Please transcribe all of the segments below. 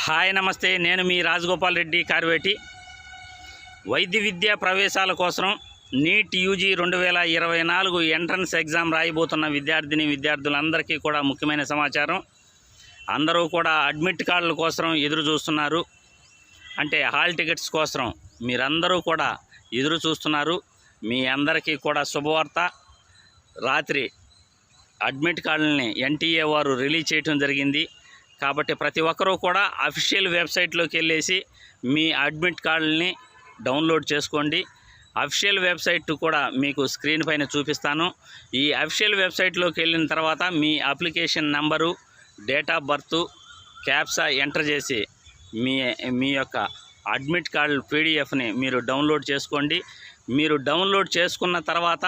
Hi నమస్తే. నేను మీ రాజగోపాల్ రెడ్డి కార్వేటి. వైద్య విద్యా ప్రవేశాల కోసం నీట్ యూజీ రెండు వేల ఇరవై నాలుగు ఎంట్రన్స్ ఎగ్జామ్ రాయబోతున్న విద్యార్థిని విద్యార్థులందరికీ కూడా ముఖ్యమైన సమాచారం. అందరూ కూడా అడ్మిట్ కార్డుల కోసం ఎదురు చూస్తున్నారు. అంటే హాల్ టికెట్స్ కోసం మీరందరూ కూడా ఎదురు చూస్తున్నారు. మీ అందరికీ కూడా శుభవార్త. రాత్రి అడ్మిట్ కార్డులని ఎన్టీఏ వారు రిలీజ్ చేయడం జరిగింది. కాబట్టి ప్రతి ఒక్కరూ కూడా అఫీషియల్ వెబ్సైట్లోకి వెళ్ళేసి మీ అడ్మిట్ కార్డులని డౌన్లోడ్ చేసుకోండి. అఫీషియల్ వెబ్సైట్ కూడా మీకు స్క్రీన్ పైన చూపిస్తాను. ఈ అఫీషియల్ వెబ్సైట్లోకి వెళ్ళిన తర్వాత మీ application number date of birth captcha enter చేసి మీ మీ యొక్క అడ్మిట్ కార్డు పీడిఎఫ్ని మీరు డౌన్లోడ్ చేసుకోండి. మీరు డౌన్లోడ్ చేసుకున్న తర్వాత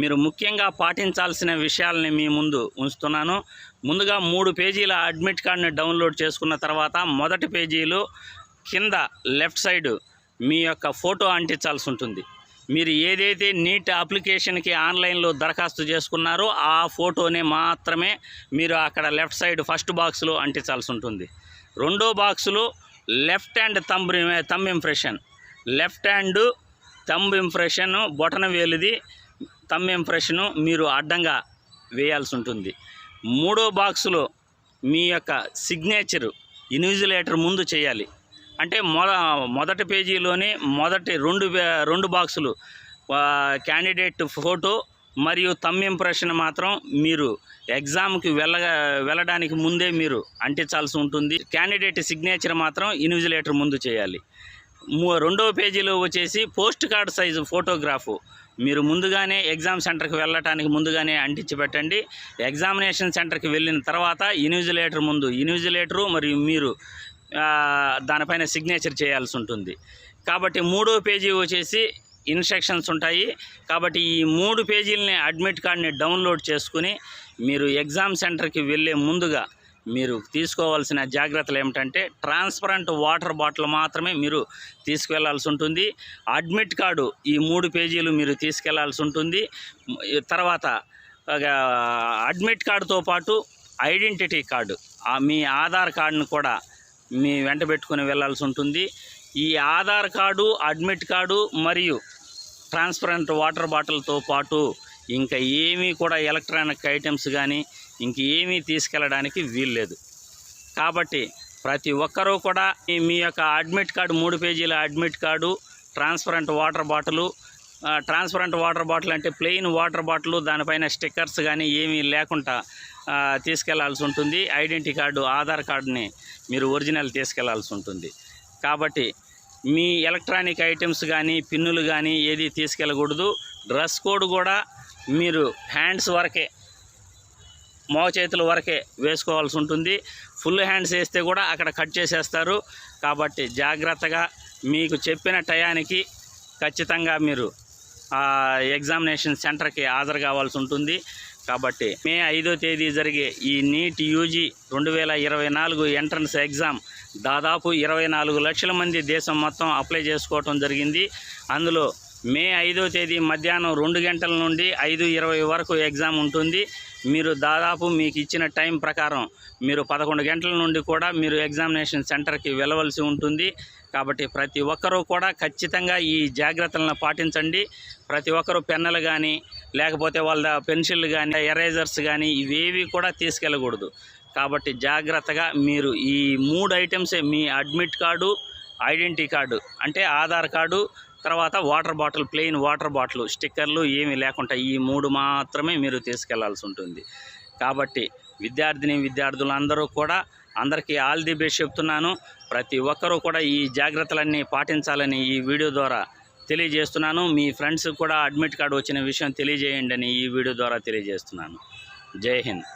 మీరు ముఖ్యంగా పాటించాల్సిన విషయాలని మీ ముందు ఉంచుతున్నాను. ముందుగా మూడు పేజీల అడ్మిట్ కార్డుని డౌన్లోడ్ చేసుకున్న తర్వాత మొదటి పేజీలు కింద లెఫ్ట్ సైడ్ మీ యొక్క ఫోటో అంటించాల్సి ఉంటుంది. మీరు ఏదైతే నీట్ అప్లికేషన్కి ఆన్లైన్లో దరఖాస్తు చేసుకున్నారో ఆ ఫోటోని మాత్రమే మీరు అక్కడ లెఫ్ట్ సైడ్ ఫస్ట్ బాక్స్లో అంటించాల్సి ఉంటుంది. రెండో బాక్సులో left hand thumb thumb impression. Left hand thumb impression బొటన వేలుది తంబ్ ఇంప్రెషను మీరు అడ్డంగా వేయాల్సి ఉంటుంది. మూడో బాక్సులో మీ యొక్క సిగ్నేచరు ఇన్విజిలేటర్ ముందు చేయాలి. అంటే మొద మొదటి పేజీలోనే మొదటి రెండు రెండు బాక్సులు క్యాండిడేట్ ఫోటో మరియు తమ్ ఇంప్రెషన్ మాత్రం మీరు ఎగ్జామ్కి వెళ్ళ వెళ్ళడానికి ముందే మీరు అంటించాల్సి ఉంటుంది. క్యాండిడేట్ సిగ్నేచర్ మాత్రం ఇన్విజిలేటర్ ముందు చేయాలి. మూ- రెండవ పేజీలో వచ్చేసి పోస్ట్ కార్డ్ సైజు ఫోటోగ్రాఫు. మీరు ముందుగానే ఎగ్జామ్ సెంటర్కి వెళ్ళటానికి ముందుగానే అంటించి పెట్టండి ఎగ్జామినేషన్ సెంటర్కి వెళ్ళిన తర్వాత ఇన్విజిలేటర్ ముందు ఇన్విజిలేటరు మరియు మీరు దానిపైన సిగ్నేచర్ చేయాల్సి ఉంటుంది. కాబట్టి మూడో పేజీ వచ్చేసి ఇన్స్ట్రక్షన్స్ ఉంటాయి. కాబట్టి ఈ మూడు పేజీలని అడ్మిట్ కార్డ్ని డౌన్లోడ్ చేసుకుని మీరు ఎగ్జామ్ సెంటర్కి వెళ్ళే ముందుగా మీరు తీసుకోవాల్సిన జాగ్రత్తలు ఏమిటంటే ట్రాన్స్పరెంట్ వాటర్ బాటిల్ మాత్రమే మీరు తీసుకెళ్ళాల్సి ఉంటుంది. అడ్మిట్ కార్డు ఈ మూడు పేజీలు మీరు తీసుకెళ్ళాల్సి ఉంటుంది. తర్వాత అడ్మిట్ కార్డుతో పాటు ఐడెంటిటీ కార్డు ఆ మీ ఆధార్ కార్డును కూడా మీ వెంట పెట్టుకుని వెళ్ళాల్సి ఉంటుంది. ఈ ఆధార్ కార్డు అడ్మిట్ కార్డు మరియు ట్రాన్స్పరెంట్ వాటర్ బాటిల్తో పాటు ఇంకా ఏమీ కూడా ఎలక్ట్రానిక్ ఐటమ్స్ కానీ ఇంక ఏమీ తీసుకెళ్ళడానికి వీల్లేదు కాబట్టి ప్రతి ఒక్కరూ కూడా మీ యొక్క అడ్మిట్ కార్డు మూడు పేజీల admit card transparent water bottle transparent water bottle అంటే ప్లెయిన్ వాటర్ బాటిల్ దానిపైన స్టిక్కర్స్ కానీ ఏమీ లేకుండా తీసుకెళ్ళాల్సి ఉంటుంది. ఐడెంటిటీ కార్డు ఆధార్ కార్డుని మీరు ఒరిజినల్ తీసుకెళ్ళాల్సి ఉంటుంది. కాబట్టి మీ ఎలక్ట్రానిక్ ఐటమ్స్ కానీ పిన్నులు కానీ ఏది తీసుకెళ్ళకూడదు. డ్రెస్ కోడ్ కూడా మీరు హ్యాండ్స్ వరకే మోచేతుల వరకే వేసుకోవాల్సి ఉంటుంది. ఫుల్ హ్యాండ్స్ వేస్తే కూడా అక్కడ కట్ చేసేస్తారు. కాబట్టి జాగ్రత్తగా మీకు చెప్పిన టయానికి ఖచ్చితంగా మీరు ఎగ్జామినేషన్ సెంటర్కి హాజరు కావాల్సి ఉంటుంది. కాబట్టి మే ఐదో తేదీ జరిగే ఈ నీట్ యూజీ రెండు వేల ఇరవై నాలుగు ఎంట్రన్స్ ఎగ్జామ్ దాదాపు ఇరవై నాలుగు లక్షల మంది దేశం మొత్తం అప్లై చేసుకోవటం జరిగింది. అందులో మే ఐదో తేదీ మధ్యాహ్నం రెండు గంటల నుండి ఐదు ఇరవై వరకు ఎగ్జామ్ ఉంటుంది. మీరు దాదాపు మీకు ఇచ్చిన టైం ప్రకారం మీరు పదకొండు గంటల నుండి కూడా మీరు ఎగ్జామినేషన్ సెంటర్కి వెళ్ళవలసి ఉంటుంది. కాబట్టి ప్రతి ఒక్కరూ కూడా ఖచ్చితంగా ఈ జాగ్రత్తలను పాటించండి. ప్రతి ఒక్కరూ పెన్నులు కానీ లేకపోతే వాళ్ళ పెన్సిల్ కానీ ఎరేజర్స్ కానీ ఇవేవి కూడా తీసుకెళ్ళకూడదు. కాబట్టి జాగ్రత్తగా మీరు ఈ మూడు ఐటమ్సే మీ అడ్మిట్ కార్డు ఐడెంటిటీ కార్డు అంటే ఆధార్ కార్డు తర్వాత water bottle plain water bottle stickers ఏమీ లేకుండా ఈ మూడు మాత్రమే మీరు తీసుకెళ్ళాల్సి ఉంటుంది. కాబట్టి విద్యార్థిని విద్యార్థులందరూ కూడా అందరికీ ఆల్ ది బెస్ట్ చెప్తున్నాను. ప్రతి ఒక్కరూ కూడా ఈ జాగ్రత్తలన్నీ పాటించాలని ఈ వీడియో ద్వారా తెలియజేస్తున్నాను. మీ ఫ్రెండ్స్ కూడా అడ్మిట్ కార్డు వచ్చిన విషయం తెలియజేయండి అని ఈ వీడియో ద్వారా తెలియజేస్తున్నాను. జై హింద్.